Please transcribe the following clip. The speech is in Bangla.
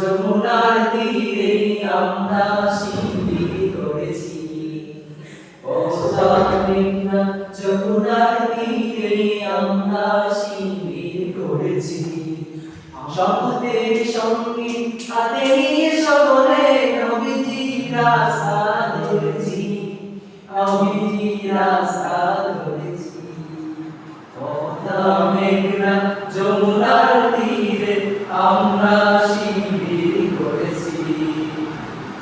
যমুনার তীরে, আমরা শিবির করেছি যমুনার তীরে, আমরা শিবির করেছি শপথের সংগীত হাতে নিয়ে সকলে নবীজি রাস্তা ধরেছি। নবীজি রাস্তা ধরেছি। মেঘনা, যমুনার তীরে, আমরা